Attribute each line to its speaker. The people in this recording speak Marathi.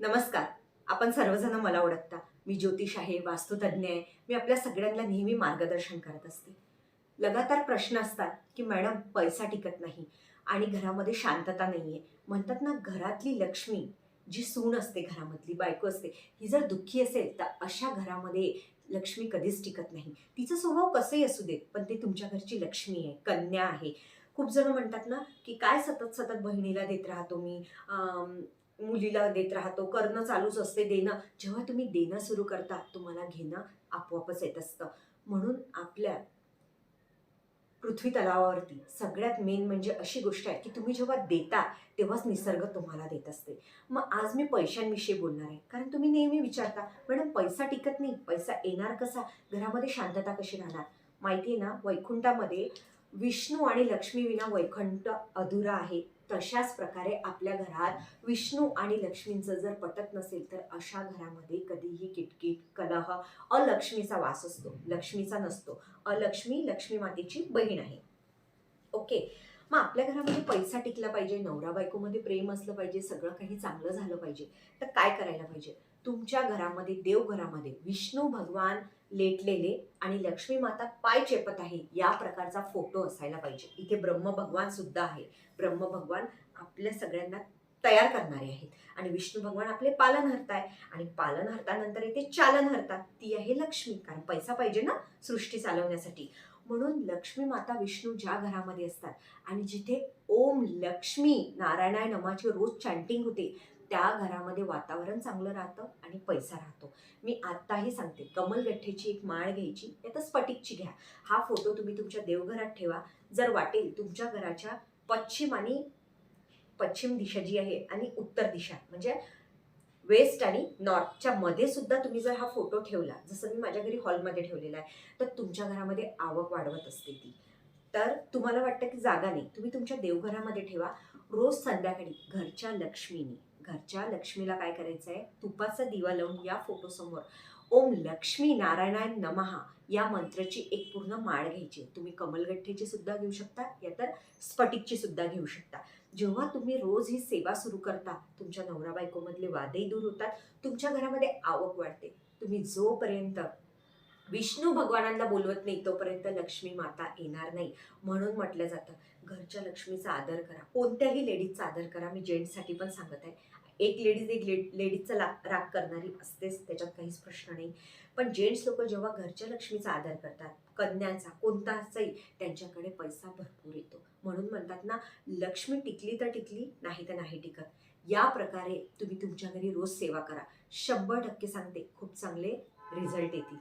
Speaker 1: नमस्कार. आपण सर्वजण मला ओळखता. मी ज्योतिष आहे वास्तुतज्ञ आहे. मी आपल्या सगळ्यांना नेहमी मार्गदर्शन करत असते. लगातार प्रश्न असतात की मॅडम पैसा टिकत नाही आणि घरामध्ये शांतता नाही आहे म्हणतात ना घरातली लक्ष्मी जी सून असते घरामधली बायको असते ही जर दुःखी असेल तर अशा घरामध्ये लक्ष्मी कधीच टिकत नाही. तिचा स्वभाव कसंही असू देत पण ते तुमच्या घरची लक्ष्मी आहे कन्या आहे. खूप जण म्हणतात ना की काय सतत सतत बहिणीला देत राहतो मी? मुलीला देत राहतो करणं चालूच असते देणं. जेव्हा तुम्ही देणं सुरू करता तुम्हाला घेणं आपोआपच येत असतं. म्हणून आपल्या पृथ्वी तलावावरती सगळ्यात मेन म्हणजे अशी गोष्ट आहे की तुम्ही जेव्हा देता तेव्हाच निसर्ग तुम्हाला देत असते. मग आज मी पैशांविषयी बोलणार आहे. कारण तुम्ही नेहमी विचारता मॅडम पैसा टिकत नाही. पैसा येणार कसा? घरामध्ये शांतता कशी राहणार? माहिती आहे ना वैकुंठामध्ये विष्णू आणि लक्ष्मी विना वैकुंठ अधुरा आहे. तशाच प्रकारे आपल्या घरात विष्णू आणि लक्ष्मींचं जर पटत नसेल तर अशा घरामध्ये कधीही किटकिट कलह अलक्ष्मीचा वास असतो. लक्ष्मीचा नसतो. अलक्ष्मी लक्ष्मी मातेची बहीण आहे. ओके? मग आपल्या घरामध्ये पैसा टिकला पाहिजे नवरा बायकोमध्ये प्रेम असलं पाहिजे सगळं काही चांगलं झालं पाहिजे तर काय करायला पाहिजे? तुमच्या घरामध्ये देवघरामध्ये विष्णू भगवान लेटलेले आणि लक्ष्मी माता पाय चेपत आहे या प्रकारचा फोटो असायला पाहिजे. इथे ब्रह्म भगवान सुद्धा आहे. ब्रह्म भगवान आपल्या सगळ्यांना तयार करणारे आहेत. आणि विष्णू भगवान आपले पालन हरताय. आणि पालनहर्तानंतर चालन हरतात. ती आहे लक्ष्मी. कारण पैसा पाहिजे ना सृष्टी चालवण्यासाठी. म्हणून लक्ष्मी माता विष्णू ज्या घरामध्ये असतात आणि जिथे ओम लक्ष्मी नारायणाय नमाची रोज चॅन्टिंग होते त्या घरामध्ये वातावरण चांगलं राहतं आणि पैसा राहतो. मी आत्ताही सांगते कमलगठ्ठेची एक माळ घ्यायची नाही तर स्फटिकची घ्या. हा फोटो तुम्ही तुमच्या देवघरात ठेवा. जर वाटेल तुमच्या घराच्या पश्चिम आणि पश्चिम दिशा जी आहे आणि उत्तर दिशा म्हणजे वेस्ट आणि नॉर्थच्या मध्ये सुद्धा तुम्ही जर हा फोटो ठेवला जसं मी माझ्या घरी हॉलमध्ये ठेवलेला आहे तर तुमच्या घरामध्ये आवक वाढवत असते ती. तर तुम्हाला वाटतं की जागा नाही. तुम्ही तुमच्या देवघरामध्ये ठेवा. रोज संध्याकाळी घरच्या लक्ष्मीने घरच्या लक्ष्मीला काय करायचं आहे तुपाचा दिवा लावून या फोटोसमोर ओम लक्ष्मी नारायणाय नमहा या मंत्राची एक पूर्ण माळ घ्यायची. तुम्ही कमलगठ्ठेची सुद्धा घेऊ शकता या तर स्फटिकची सुद्धा घेऊ शकता. जेव्हा तुम्ही रोज ही सेवा सुरू करता तुमच्या नवरा बायकोमधले वादही दूर होतात तुमच्या घरामध्ये आवक वाढते. तुम्ही जोपर्यंत विष्णू भगवानांना बोलवत नाही तोपर्यंत लक्ष्मी माता येणार नाही. म्हणून म्हटलं जातं घरच्या लक्ष्मीचा आदर करा. कोणत्याही लेडीजचा आदर करा. मी जेंट्ससाठी पण सांगत आहे. एक लेडीज एक लेड लेडीजचा ला राग करणारी असतेच त्याच्यात काहीच प्रश्न नाही. पण जेंट्स लोक जेव्हा घरच्या लक्ष्मीचा आदर करतात कन्यांचा कोणताचाही त्यांच्याकडे पैसा भरपूर येतो. म्हणून म्हणतात ना लक्ष्मी टिकली तर टिकली नाही तर नाही टिकत. या प्रकारे तुम्ही तुमच्या घरी रोज सेवा करा. शंभर टक्के सांगते खूप चांगले रिझल्ट येतील.